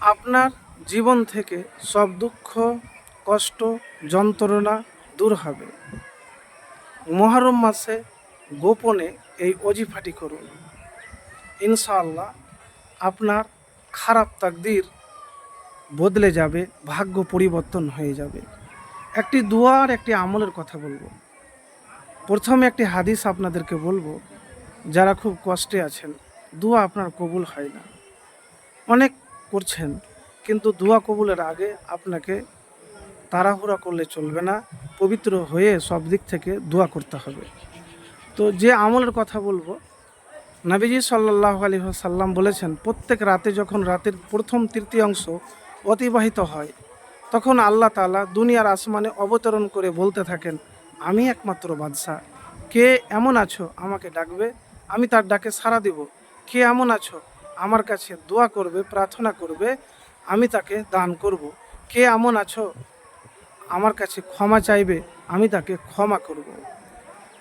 আপনার জীবন থেকে সব দুঃখ, কষ্ট, যন্ত্রণা দূর হবে। মহরম মাসে গোপনে এই অজিফাটি করুন। ইনশাআল্লাহ আপনার খারাপ তাকদির বদলে যাবে, ভাগ্য পরিবর্তন হয়ে যাবে। একটি দুয়ার একটি আমলের কথা বলব। প্রথমে একটি হাদিস আপনাদেরকে বলব, যারা খুব কষ্টে আছেন, দুয়া আপনার কবুল হয় না। অনেক করছেন, কিন্তু দোয়া কবুলের আগে আপনাকে তাড়াহুড়া করলে চলবে না, পবিত্র হয়ে সব দিক থেকে দোয়া করতে হবে। তো যে আমলের কথা বলব, নবীজি সাল্লাহ আলী সাল্লাম বলেছেন, প্রত্যেক রাতে যখন রাতের প্রথম তৃতীয়াংশ অতিবাহিত হয়, তখন আল্লাহ তালা দুনিয়ার আসমানে অবতরণ করে বলতে থাকেন, আমি একমাত্র বাদশাহ। কে এমন আছো আমাকে ডাকবে, আমি তার ডাকে সাড়া দিব। কে এমন আছো আমার কাছে দোয়া করবে, প্রার্থনা করবে, আমি তাকে দান করব। কে এমন আছো? আমার কাছে ক্ষমা চাইবে, আমি তাকে ক্ষমা করব।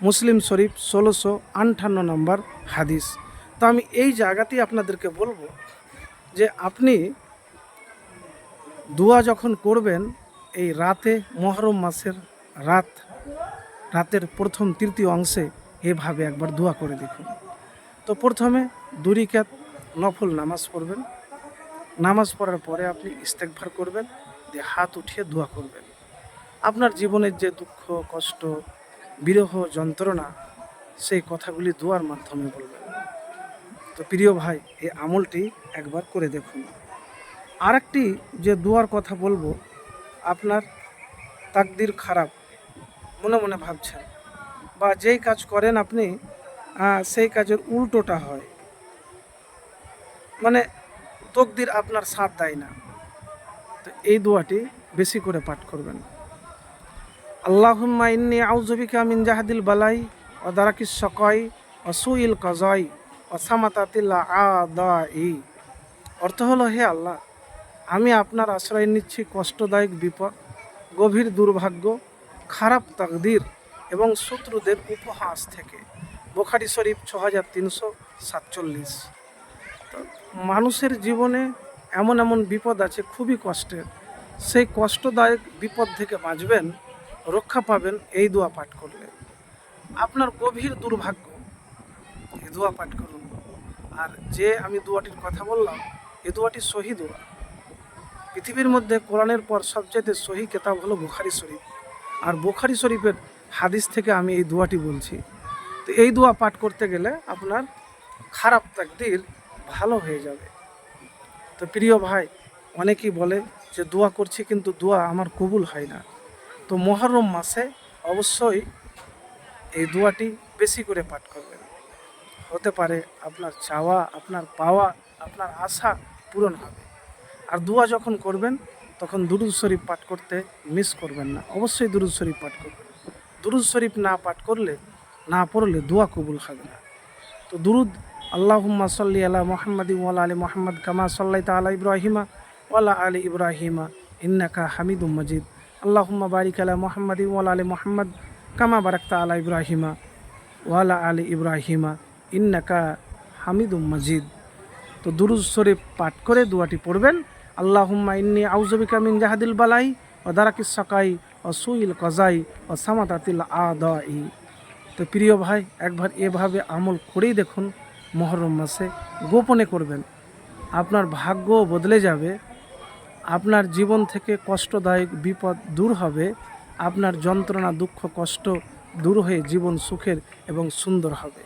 মুসলিম শরীফ ষোলোশো আটান্ন নম্বর হাদিস। তো আমি এই জায়গাতেই আপনাদেরকে বলব যে আপনি দোয়া যখন করবেন, এই রাতে, মহরম মাসের রাত, রাতের প্রথম, তৃতীয় অংশে এভাবে একবার দোয়া করে দেখুন। তো প্রথমে দুরিকাত নফল নামাজ পড়বেন। নামাজ পড়ার পরে আপনি ইস্তেকভার করবেন, দিয়ে হাত উঠিয়ে দোয়া করবেন। আপনার জীবনের যে দুঃখ, কষ্ট, বিরহ, যন্ত্রণা, সেই কথাগুলি দোয়ার মাধ্যমে বলবেন। তো প্রিয় ভাই, এই আমলটি একবার করে দেখুন। আরেকটি যে দোয়ার কথা বলব, আপনার তাকদির খারাপ, মনে মনে ভাবছেন, বা যেই কাজ করেন আপনি সেই কাজের উল্টোটা হয়। মানে তকদির আপনার সাথ দেয় না। তো এই দোয়াটি বেশি করে পাঠ করবেন। আল্লাহুম্মা ইন্নি আউযুবিকা মিন জাহাদিল বালাই ওয়া দারাকিস শাকাই ওয়া সুইল কাজাই ওয়া সামাতাতিল আদাই। অর্থ হলো, হে আল্লাহ, আমি আপনার আশ্রয় নিচ্ছি কষ্টদায়ক বিপদ, গভীর দুর্ভাগ্য, খারাপ তাকদির এবং শত্রুদের উপহাস থেকে। বোখারি শরীফ ছ হাজার তিনশো সাতচল্লিশ। মানুষের জীবনে এমন এমন বিপদ আছে, খুবই কষ্টের। সেই কষ্টদায়ক বিপদ থেকে বাঁচবেন, রক্ষা পাবেন এই দোয়া পাঠ করলে। আপনার গভীর দুর্ভাগ্য, এই দোয়া পাঠ করুন। আর যে আমি দোয়াটির কথা বললাম, এই দোয়াটি সহি দোয়া। পৃথিবীর মধ্যে কোরআনের পর সবচেয়ে সহি কেতাব হলো বুখারি শরীফ। আর বুখারি শরীফের হাদিস থেকে আমি এই দোয়াটি বলছি। তো এই দোয়া পাঠ করতে গেলে আপনার খারাপ তাকদির ভালো হয়ে যাবে। তো প্রিয় ভাই, অনেকেই বলে যে দোয়া করছি কিন্তু দোয়া আমার কবুল হয় না। তো মহরম মাসে অবশ্যই এই দোয়াটি বেশি করে পাঠ করবেন। হতে পারে আপনার চাওয়া, আপনার পাওয়া, আপনার আশা পূরণ হবে। আর দোয়া যখন করবেন, তখন দুরুদ শরীফ পাঠ করতে মিস করবেন না। অবশ্যই দুরুদ শরীফ পাঠ করবেন। দুরুদ শরীফ না পাঠ করলে, না পড়লে দোয়া কবুল হবে না। তো দুরুদ আল্লাহুম্মা সাল্লি আলা মোহাম্মদ ওয়ালা আলী মোহাম্মদ কামা সাল্লাই তালা ইব্রাহিমা ওয়ালা আলী ইব্রাহিমা ইন্নাকা হামিদুম মজিদ। আল্লাহুম্মা বারিক আলা মোহাম্মদ ওয়ালা আলী মোহাম্মদ কামা বারাকতা আলা ইব্রাহিমা ওয়ালা আলী ইব্রাহিমা ইন্নাকা হামিদুম মজিদ। তো দুরুজ শরীফ পাঠ করে দুয়াটি পড়বেন। আল্লাহুম্মা ইন্নি আউজবিকা মিন জাহাদিল বালাই ও দারাকি সকাই ও সুইল কজাই ও সামাতাতিল আদাই। তো প্রিয় ভাই, একবার এভাবে আমল করেই দেখুন। মহরম মাসে গোপনে করবেন। আপনার ভাগ্য বদলে যাবে, আপনার জীবন থেকে কষ্টদায়ক বিপদ দূর হবে, আপনার যন্ত্রণা, দুঃখ, কষ্ট দূর হয়ে জীবন সুখের এবং সুন্দর হবে।